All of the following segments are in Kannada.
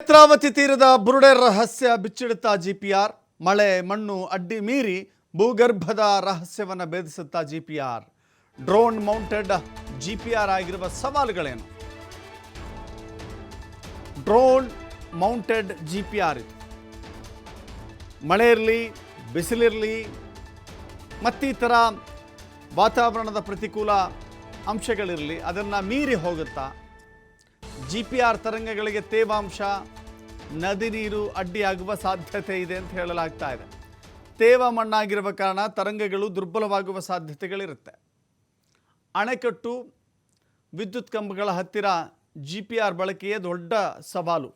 ನೇತ್ರಾವತಿ ತೀರದ ಬುರುಡೆ ರಹಸ್ಯ ಬಿಚ್ಚಿಡುತ್ತಾ ಜಿಪಿಆರ್. ಮಳೆ ಮಣ್ಣು ಅಡ್ಡಿ ಮೀರಿ ಭೂಗರ್ಭದ ರಹಸ್ಯವನ್ನು ಭೇದಿಸುತ್ತಾ ಜಿಪಿಆರ್. ಡ್ರೋನ್ ಮೌಂಟೆಡ್ ಜಿಪಿಆರ್ ಆಗಿರುವ ಸವಾಲುಗಳೇನು? ಡ್ರೋನ್ ಮೌಂಟೆಡ್ ಜಿಪಿಆರ್ ಇದು. ಮಳೆ ಇರಲಿ ಬಿಸಿಲಿರಲಿ ಮತ್ತಿತರ ವಾತಾವರಣದ ಪ್ರತಿಕೂಲ ಅಂಶಗಳಿರಲಿ, ಅದನ್ನು ಮೀರಿ ಹೋಗುತ್ತಾ ಜಿ ಪಿ ಆರ್ ತರಂಗಗಳಿಗೆ ತೇವಾಂಶ, ನದಿ ನೀರು ಅಡ್ಡಿಯಾಗುವ ಸಾಧ್ಯತೆ ಇದೆ ಅಂತ ಹೇಳಲಾಗ್ತಾ ಇದೆ. ತೇವ ಮಣ್ಣಾಗಿರುವ ಕಾರಣ ತರಂಗಗಳು ದುರ್ಬಲವಾಗುವ ಸಾಧ್ಯತೆಗಳಿರುತ್ತೆ. ಅಣೆಕಟ್ಟು, ವಿದ್ಯುತ್ ಕಂಬಗಳ ಹತ್ತಿರ ಜಿ ಪಿ ಆರ್ ಬಳಕೆಯೇ ದೊಡ್ಡ ಸವಾಲು.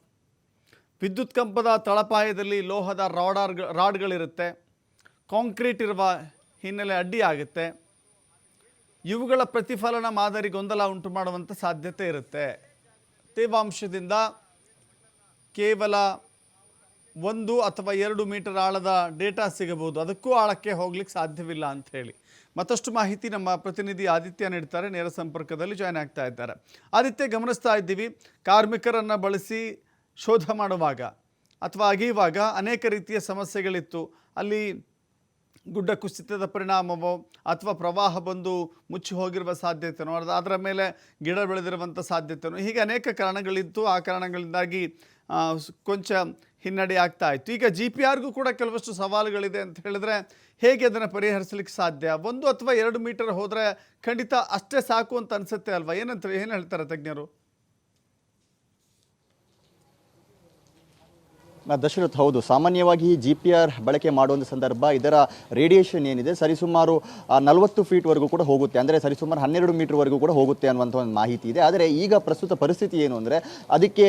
ವಿದ್ಯುತ್ ಕಂಬದ ತಳಪಾಯದಲ್ಲಿ ಲೋಹದ ರಾಡಾರ್ ರಾಡ್ಗಳಿರುತ್ತೆ. ಕಾಂಕ್ರೀಟ್ ಇರುವ ಹಿನ್ನೆಲೆ ಅಡ್ಡಿಯಾಗುತ್ತೆ. ಇವುಗಳ ಪ್ರತಿಫಲನ ಮಾದರಿ ಗೊಂದಲ ಉಂಟು ಮಾಡುವಂಥ ಸಾಧ್ಯತೆ ಇರುತ್ತೆ. ತೇವಾಂಶದಿಂದ ಕೇವಲ ಒಂದು ಅಥವಾ ಎರಡು ಮೀಟರ್ ಆಳದ ಡೇಟಾ ಸಿಗಬಹುದು. ಅದಕ್ಕೂ ಆಳಕ್ಕೆ ಹೋಗ್ಲಿಕ್ಕೆ ಸಾಧ್ಯವಿಲ್ಲ ಅಂತ ಹೇಳಿ. ಮತ್ತಷ್ಟು ಮಾಹಿತಿ ನಮ್ಮ ಪ್ರತಿನಿಧಿ ಆದಿತ್ಯ ನೀಡ್ತಾರೆ. ನೇರ ಸಂಪರ್ಕದಲ್ಲಿ ಜಾಯ್ನ್ ಆಗ್ತಾ ಇದ್ದಾರೆ. ಆದಿತ್ಯ, ಗಮನಿಸ್ತಾ ಇದ್ದೀವಿ. ಕಾರ್ಮಿಕರನ್ನು ಬಳಸಿ ಶೋಧ ಮಾಡುವಾಗ ಅಥವಾ ಅಗೆಯುವಾಗ ಅನೇಕ ರೀತಿಯ ಸಮಸ್ಯೆಗಳಿತ್ತು. ಅಲ್ಲಿ ಗುಡ್ಡ ಕುಸಿತದ ಪರಿಣಾಮವೋ ಅಥವಾ ಪ್ರವಾಹ ಬಂದು ಮುಚ್ಚಿ ಹೋಗಿರುವ ಸಾಧ್ಯತೆನೋ ಅದು ಅದರ ಮೇಲೆ ಗಿಡ ಬೆಳೆದಿರುವಂಥ ಸಾಧ್ಯತೆನೋ, ಹೀಗೆ ಅನೇಕ ಕಾರಣಗಳಿತ್ತು ಆ ಕಾರಣಗಳಿಂದಾಗಿ ಕೊಂಚ ಹಿನ್ನಡೆ ಆಗ್ತಾ ಇತ್ತು. ಈಗ ಜಿ ಪಿ ಆರ್ಗೂ ಕೂಡ ಕೆಲವಷ್ಟು ಸವಾಲುಗಳಿದೆ ಅಂತ ಹೇಳಿದ್ರೆ, ಹೇಗೆ ಅದನ್ನು ಪರಿಹರಿಸಲಿಕ್ಕೆ ಸಾಧ್ಯ? ಒಂದು ಅಥವಾ ಎರಡು ಮೀಟರ್ ಹೋದರೆ ಖಂಡಿತ ಅಷ್ಟೇ ಸಾಕು ಅಂತ ಅನಿಸುತ್ತೆ ಅಲ್ವಾ? ಏನಂತ ಏನು ಹೇಳ್ತಾರೆ ತಜ್ಞರು? ದಶರಥ್ ಹೌದು. ಸಾಮಾನ್ಯವಾಗಿ ಜಿ ಪಿ ಆರ್ ಬಳಕೆ ಮಾಡುವಂಥ ಸಂದರ್ಭ ಇದರ ರೇಡಿಯೇಷನ್ ಏನಿದೆ? ಸರಿಸುಮಾರು ನಲವತ್ತು ಫೀಟ್ವರೆಗೂ ಕೂಡ ಹೋಗುತ್ತೆ. ಅಂದರೆ ಸರಿಸುಮಾರು ಹನ್ನೆರಡು ಮೀಟರ್ವರೆಗೂ ಕೂಡ ಹೋಗುತ್ತೆ ಅನ್ನುವಂಥ ಒಂದು ಮಾಹಿತಿ ಇದೆ. ಆದರೆ ಈಗ ಪ್ರಸ್ತುತ ಪರಿಸ್ಥಿತಿ ಏನು ಅಂದರೆ, ಅದಕ್ಕೆ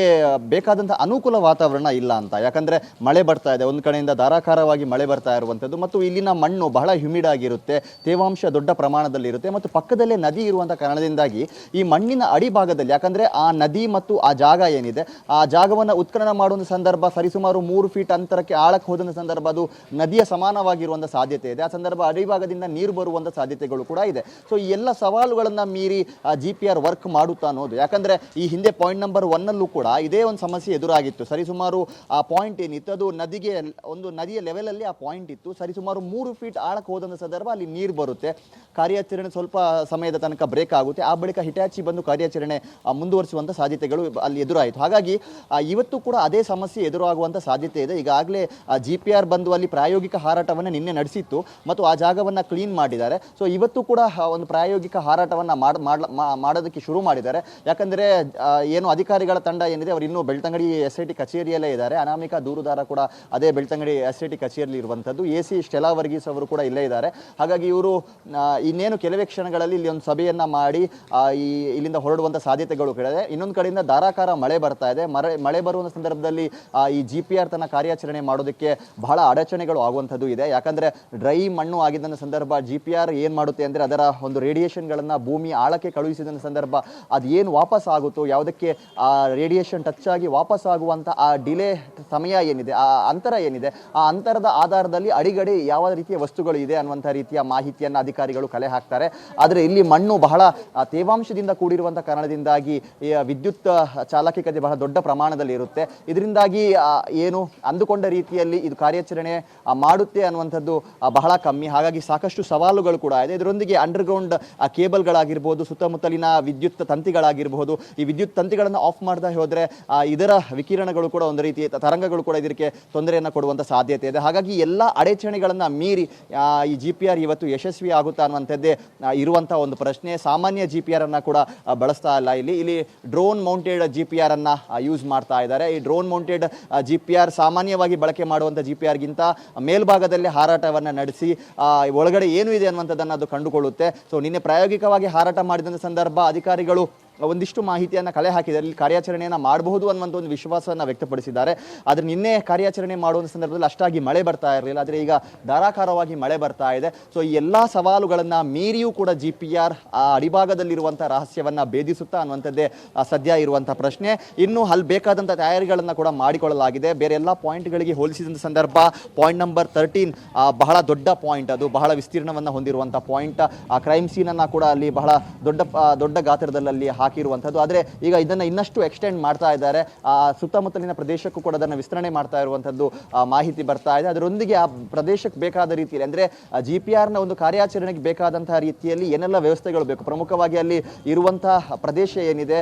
ಬೇಕಾದಂಥ ಅನುಕೂಲ ವಾತಾವರಣ ಇಲ್ಲ ಅಂತ. ಯಾಕಂದರೆ ಮಳೆ ಬರ್ತಾ ಇದೆ. ಒಂದು ಕಡೆಯಿಂದ ಧಾರಾಕಾರವಾಗಿ ಮಳೆ ಬರ್ತಾ ಇರುವಂಥದ್ದು ಮತ್ತು ಇಲ್ಲಿನ ಮಣ್ಣು ಬಹಳ ಹ್ಯುಮಿಡ್ ಆಗಿರುತ್ತೆ. ತೇವಾಂಶ ದೊಡ್ಡ ಪ್ರಮಾಣದಲ್ಲಿರುತ್ತೆ ಮತ್ತು ಪಕ್ಕದಲ್ಲೇ ನದಿ ಇರುವಂಥ ಕಾರಣದಿಂದಾಗಿ ಈ ಮಣ್ಣಿನ ಅಡಿಭಾಗದಲ್ಲಿ, ಯಾಕಂದರೆ ಆ ನದಿ ಮತ್ತು ಆ ಜಾಗ ಏನಿದೆ, ಆ ಜಾಗವನ್ನು ಉತ್ಖನನ ಮಾಡುವ ಸಂದರ್ಭ ಸರಿಸುಮಾರು ಮೂರು ಫೀಟ್ ಅಂತರಕ್ಕೆ ಆಳಕ್ಕೆ ಹೋದಂಥ ಸಂದರ್ಭ ಅದು ನದಿಯ ಸಮಾನವಾಗಿರುವಂಥ ಸಾಧ್ಯತೆ ಇದೆ. ಆ ಸಂದರ್ಭ ಅಡಿಭಾಗದಿಂದ ನೀರು ಬರುವಂಥ ಸಾಧ್ಯತೆಗಳು ಕೂಡ ಇದೆ. ಸೊ ಈ ಎಲ್ಲ ಸವಾಲುಗಳನ್ನು ಮೀರಿ ಜಿ ಪಿ ಆರ್ ವರ್ಕ್ ಮಾಡುತ್ತಾ ಅನ್ನೋದು. ಯಾಕಂದರೆ ಈ ಹಿಂದೆ ಪಾಯಿಂಟ್ ನಂಬರ್ ಒನ್ನಲ್ಲೂ ಕೂಡ ಇದೇ ಒಂದು ಸಮಸ್ಯೆ ಎದುರಾಗಿತ್ತು. ಸರಿಸುಮಾರು, ಆ ಪಾಯಿಂಟ್ ಏನಿತ್ತು? ಅದು ನದಿಗೆ, ಒಂದು ನದಿಯ ಲೆವೆಲಲ್ಲಿ ಆ ಪಾಯಿಂಟ್ ಇತ್ತು. ಸರಿಸುಮಾರು ಮೂರು ಫೀಟ್ ಆಳಕ್ಕೆ ಹೋದಂಥ ಸಂದರ್ಭ ಅಲ್ಲಿ ನೀರು ಬರುತ್ತೆ. ಕಾರ್ಯಾಚರಣೆ ಸ್ವಲ್ಪ ಸಮಯದ ತನಕ ಬ್ರೇಕ್ ಆಗುತ್ತೆ. ಆ ಬಳಿಕ ಹಿಟಾಚಿ ಬಂದು ಕಾರ್ಯಾಚರಣೆ ಮುಂದುವರಿಸುವಂಥ ಸಾಧ್ಯತೆಗಳು ಅಲ್ಲಿ ಎದುರಾಯಿತು. ಹಾಗಾಗಿ ಇವತ್ತು ಕೂಡ ಅದೇ ಸಮಸ್ಯೆ ಎದುರಾಗುವಂಥ ಸಾಧ್ಯತೆ ಇದೆ. ಈಗಾಗಲೇ ಜಿ ಪಿ ಆರ್ ಬಂದು ಅಲ್ಲಿ ಪ್ರಾಯೋಗಿಕ ಹಾರಾಟವನ್ನು ನಿನ್ನೆ ನಡೆಸಿತ್ತು ಮತ್ತು ಆ ಜಾಗವನ್ನು ಕ್ಲೀನ್ ಮಾಡಿದ್ದಾರೆ. ಸೊ ಇವತ್ತು ಕೂಡ ಒಂದು ಪ್ರಾಯೋಗಿಕ ಹಾರಾಟವನ್ನು ಮಾಡೋದಕ್ಕೆ ಶುರು ಮಾಡಿದ್ದಾರೆ. ಯಾಕಂದರೆ ಏನು ಅಧಿಕಾರಿಗಳ ತಂಡ ಏನಿದೆ, ಅವರು ಇನ್ನೂ ಬೆಳ್ತಂಗಡಿ ಎಸ್ ಐ ಟಿ ಕಚೇರಿಯಲ್ಲೇ ಇದ್ದಾರೆ. ಅನಾಮಿಕ ದೂರುದಾರ ಕೂಡ ಅದೇ ಬೆಳ್ತಂಗಡಿ ಎಸ್ ಐ ಟಿ ಕಚೇರಿಯಲ್ಲಿ ಇರುವಂಥದ್ದು. ಎ ಸಿ ಸ್ಟೆಲಾ ವರ್ಗೀಸ್ ಅವರು ಕೂಡ ಇಲ್ಲೇ ಇದ್ದಾರೆ. ಹಾಗಾಗಿ ಇವರು ಇನ್ನೇನು ಕೆಲವೇ ಕ್ಷಣಗಳಲ್ಲಿ ಇಲ್ಲಿ ಒಂದು ಸಭೆಯನ್ನು ಮಾಡಿ ಈ, ಇಲ್ಲಿಂದ ಹೊರಡುವಂಥ ಸಾಧ್ಯತೆಗಳು ಇನ್ನೊಂದು ಕಡೆಯಿಂದ ಧಾರಾಕಾರ ಮಳೆ ಬರ್ತಾ ಇದೆ. ಮಳೆ ಮಳೆ ಬರುವಂಥ ಸಂದರ್ಭದಲ್ಲಿ ಈ ಜಿ ಪಿ ಆರ್ ತನ್ನ ಕಾರ್ಯಾಚರಣೆ ಮಾಡೋದಕ್ಕೆ ಬಹಳ ಅಡಚಣೆಗಳು ಆಗುವಂಥದ್ದು ಇದೆ. ಯಾಕಂದರೆ ಡ್ರೈ ಮಣ್ಣು ಆಗಿದ್ದ ಸಂದರ್ಭ ಜಿ ಪಿ ಆರ್ ಏನು ಮಾಡುತ್ತೆ ಅಂದರೆ ಅದರ ಒಂದು ರೇಡಿಯೇಷನ್ಗಳನ್ನು ಭೂಮಿ ಆಳಕ್ಕೆ ಕಳುಹಿಸಿದ ಸಂದರ್ಭ, ಅದು ಏನು ವಾಪಸ್ ಆಗುತ್ತೋ, ಯಾವುದಕ್ಕೆ ಆ ರೇಡಿಯೇಷನ್ ಟಚ್ ಆಗಿ ವಾಪಸ್ ಆಗುವಂಥ ಆ ಡಿಲೇ ಸಮಯ ಏನಿದೆ, ಆ ಅಂತರ ಏನಿದೆ, ಆ ಅಂತರದ ಆಧಾರದಲ್ಲಿ ಅಡಿಗಡಿ ಯಾವ ರೀತಿಯ ವಸ್ತುಗಳು ಇದೆ ಅನ್ನುವಂಥ ರೀತಿಯ ಮಾಹಿತಿಯನ್ನು ಅಧಿಕಾರಿಗಳು ಕಲೆ ಹಾಕ್ತಾರೆ. ಆದರೆ ಇಲ್ಲಿ ಮಣ್ಣು ಬಹಳ ತೇವಾಂಶದಿಂದ ಕೂಡಿರುವಂಥ ಕಾರಣದಿಂದಾಗಿ ವಿದ್ಯುತ್ ಚಾಲಕಿಕತೆ ಬಹಳ ದೊಡ್ಡ ಪ್ರಮಾಣದಲ್ಲಿ ಇರುತ್ತೆ. ಇದರಿಂದಾಗಿ ಏನು ಅಂದುಕೊಂಡ ರೀತಿಯಲ್ಲಿ ಇದು ಕಾರ್ಯಾಚರಣೆ ಮಾಡುತ್ತೆ ಅನ್ನುವಂಥದ್ದು ಬಹಳ ಕಮ್ಮಿ. ಹಾಗಾಗಿ ಸಾಕಷ್ಟು ಸವಾಲುಗಳು ಕೂಡ ಇದೆ. ಇದರೊಂದಿಗೆ ಅಂಡರ್ಗ್ರೌಂಡ್ ಕೇಬಲ್ಗಳಾಗಿರ್ಬೋದು, ಸುತ್ತಮುತ್ತಲಿನ ವಿದ್ಯುತ್ ತಂತಿಗಳಾಗಿರ್ಬೋದು, ಈ ವಿದ್ಯುತ್ ತಂತಿಗಳನ್ನು ಆಫ್ ಮಾಡ್ತಾ ಹೋದರೆ ಇದರ ವಿಕಿರಣಗಳು ಕೂಡ ಒಂದು ರೀತಿ ತರಂಗಗಳು ಕೂಡ ಇದಕ್ಕೆ ತೊಂದರೆಯನ್ನು ಕೊಡುವಂಥ ಸಾಧ್ಯತೆ ಇದೆ. ಹಾಗಾಗಿ ಎಲ್ಲ ಅಡೆಚಣೆಗಳನ್ನು ಮೀರಿ ಈ ಜಿ ಪಿ ಆರ್ ಇವತ್ತು ಯಶಸ್ವಿ ಆಗುತ್ತಾ ಅನ್ನುವಂಥದ್ದೇ ಇರುವಂಥ ಒಂದು ಪ್ರಶ್ನೆ. ಸಾಮಾನ್ಯ ಜಿ ಪಿ ಆರ್ ಅನ್ನ ಕೂಡ ಬಳಸ್ತಾ ಇಲ್ಲ. ಇಲ್ಲಿ ಇಲ್ಲಿ drone mounted G P R ಅನ್ನ ಯೂಸ್ ಮಾಡ್ತಾ ಇದ್ದಾರೆ. ಈ drone mounted G P R ಸಾಮಾನ್ಯವಾಗಿ ಬಳಕೆ ಮಾಡುವಂಥ ಜಿ ಪಿ ಆರ್ಗಿಂತ ಮೇಲ್ಭಾಗದಲ್ಲಿ ಹಾರಾಟವನ್ನು ನಡೆಸಿ ಒಳಗಡೆ ಏನು ಇದೆ ಅನ್ನುವಂಥದ್ದನ್ನು ಅದು ಕಂಡುಕೊಳ್ಳುತ್ತೆ. ಸೊ ನಿನ್ನೆ ಪ್ರಾಯೋಗಿಕವಾಗಿ ಹಾರಾಟ ಮಾಡಿದಂಥ ಸಂದರ್ಭ ಅಧಿಕಾರಿಗಳು ಒಂದಿಷ್ಟು ಮಾಹಿತಿಯನ್ನು ಕಲೆ ಹಾಕಿದ್ದಾರೆ ಇಲ್ಲಿ ಕಾರ್ಯಾಚರಣೆಯನ್ನು ಮಾಡಬಹುದು ಅನ್ನುವಂಥ ಒಂದು ವಿಶ್ವಾಸವನ್ನು ವ್ಯಕ್ತಪಡಿಸಿದ್ದಾರೆ. ಆದರೆ ನಿನ್ನೆ ಕಾರ್ಯಾಚರಣೆ ಮಾಡುವಂಥ ಸಂದರ್ಭದಲ್ಲಿ ಅಷ್ಟಾಗಿ ಮಳೆ ಬರ್ತಾ ಇರಲಿಲ್ಲ. ಆದರೆ ಈಗ ಧಾರಾಕಾರವಾಗಿ ಮಳೆ ಬರ್ತಾ ಇದೆ. ಸೊ ಈ ಎಲ್ಲ ಸವಾಲುಗಳನ್ನು ಮೀರಿಯೂ ಕೂಡ ಜಿ ಪಿ ಆರ್ ಆ ಅಡಿಭಾಗದಲ್ಲಿರುವಂಥ ರಹಸ್ಯವನ್ನು ಭೇದಿಸುತ್ತಾ ಅನ್ನುವಂಥದ್ದೇ ಸದ್ಯ ಇರುವಂಥ ಪ್ರಶ್ನೆ. ಇನ್ನು ಅಲ್ಲಿ ಬೇಕಾದಂಥ ತಯಾರಿಗಳನ್ನು ಕೂಡ ಮಾಡಿಕೊಳ್ಳಲಾಗಿದೆ. ಬೇರೆ ಎಲ್ಲ ಪಾಯಿಂಟ್ಗಳಿಗೆ ಹೋಲಿಸಿದಂಥ ಸಂದರ್ಭ ಪಾಯಿಂಟ್ ನಂಬರ್ ತರ್ಟೀನ್ ಬಹಳ ದೊಡ್ಡ ಪಾಯಿಂಟ್ ಅದು. ಬಹಳ ವಿಸ್ತೀರ್ಣವನ್ನು ಹೊಂದಿರುವಂಥ ಪಾಯಿಂಟ್ ಆ ಕ್ರೈಮ್ ಸೀನನ್ನು ಕೂಡ ಅಲ್ಲಿ ಬಹಳ ದೊಡ್ಡ ದೊಡ್ಡ ಗಾತ್ರದಲ್ಲಿ ಹಾಕಿರುವಂಥದ್ದು. ಆದರೆ ಈಗ ಇದನ್ನು ಇನ್ನಷ್ಟು ಎಕ್ಸ್ಟೆಂಡ್ ಮಾಡ್ತಾ ಇದ್ದಾರೆ. ಸುತ್ತಮುತ್ತಲಿನ ಪ್ರದೇಶಕ್ಕೂ ಕೂಡ ಅದನ್ನು ವಿಸ್ತರಣೆ ಮಾಡ್ತಾ ಇರುವಂಥದ್ದು ಮಾಹಿತಿ ಬರ್ತಾ ಇದೆ. ಅದರೊಂದಿಗೆ ಆ ಪ್ರದೇಶಕ್ಕೆ ಬೇಕಾದ ರೀತಿಯಲ್ಲಿ, ಅಂದರೆ ಜಿ ಪಿ ಆರ್ನ ಒಂದು ಕಾರ್ಯಾಚರಣೆಗೆ ಬೇಕಾದಂತಹ ರೀತಿಯಲ್ಲಿ ಏನೆಲ್ಲ ವ್ಯವಸ್ಥೆಗಳು ಬೇಕು? ಪ್ರಮುಖವಾಗಿ ಅಲ್ಲಿ ಇರುವಂತಹ ಪ್ರದೇಶ ಏನಿದೆ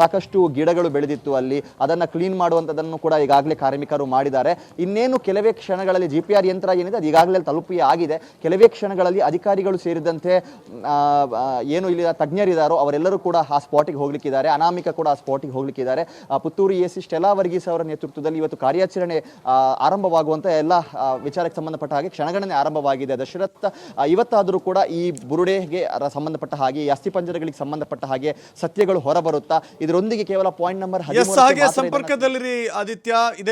ಸಾಕಷ್ಟು ಗಿಡಗಳು ಬೆಳೆದಿತ್ತು ಅಲ್ಲಿ. ಅದನ್ನು ಕ್ಲೀನ್ ಮಾಡುವಂಥದ್ದನ್ನು ಕೂಡ ಈಗಾಗಲೇ ಕಾರ್ಮಿಕರು ಮಾಡಿದ್ದಾರೆ. ಇನ್ನೇನು ಕೆಲವೇ ಕ್ಷಣಗಳಲ್ಲಿ ಜಿ ಪಿ ಆರ್ ಯಂತ್ರ ಏನಿದೆ, ಅದು ಈಗಾಗಲೇ ತಲುಪಿ ಆಗಿದೆ. ಕೆಲವೇ ಕ್ಷಣಗಳಲ್ಲಿ ಅಧಿಕಾರಿಗಳು ಸೇರಿದಂತೆ ಏನು ಇಲ್ಲಿ ತಜ್ಞರಿದ್ದಾರೋ ಅವರೆಲ್ಲರೂ ಕೂಡ ಆ ಸ್ಪಾಟಿಗೆ ಹೋಗ್ಲಿಕ್ಕಿದ್ದಾರೆ. ಅನಾಮಿಕ ಕೂಡ ಆ ಸ್ಪಾಟಿಗೆ ಹೋಗ್ಲಿಕ್ಕಿದ್ದಾರೆ. ಆ, Puttur A C Stella Varghese ಅವರ ನೇತೃತ್ವದಲ್ಲಿ ಇವತ್ತು ಕಾರ್ಯಾಚರಣೆ ಆರಂಭವಾಗುವಂತ ಎಲ್ಲ ವಿಚಾರಕ್ಕೆ ಸಂಬಂಧಪಟ್ಟ ಹಾಗೆ ಕ್ಷಣಗಣನೆ ಆರಂಭವಾಗಿದೆ. ದಶರಥ ಇವತ್ತಾದರೂ ಕೂಡ ಈ ಬುರುಡೆಗೆ ಸಂಬಂಧಪಟ್ಟ ಹಾಗೆ ಈ ಅಸ್ಥಿಪಂಜರಗಳಿಗೆ ಸಂಬಂಧಪಟ್ಟ ಹಾಗೆ ಸತ್ಯಗಳು ಹೊರಬರುತ್ತಾ? ಇದರೊಂದಿಗೆ ಕೇವಲ ಪಾಯಿಂಟ್ ನಂಬರ್ ಸಂಪರ್ಕದಲ್ಲಿ ಆದಿತ್ಯ. ಇದೇ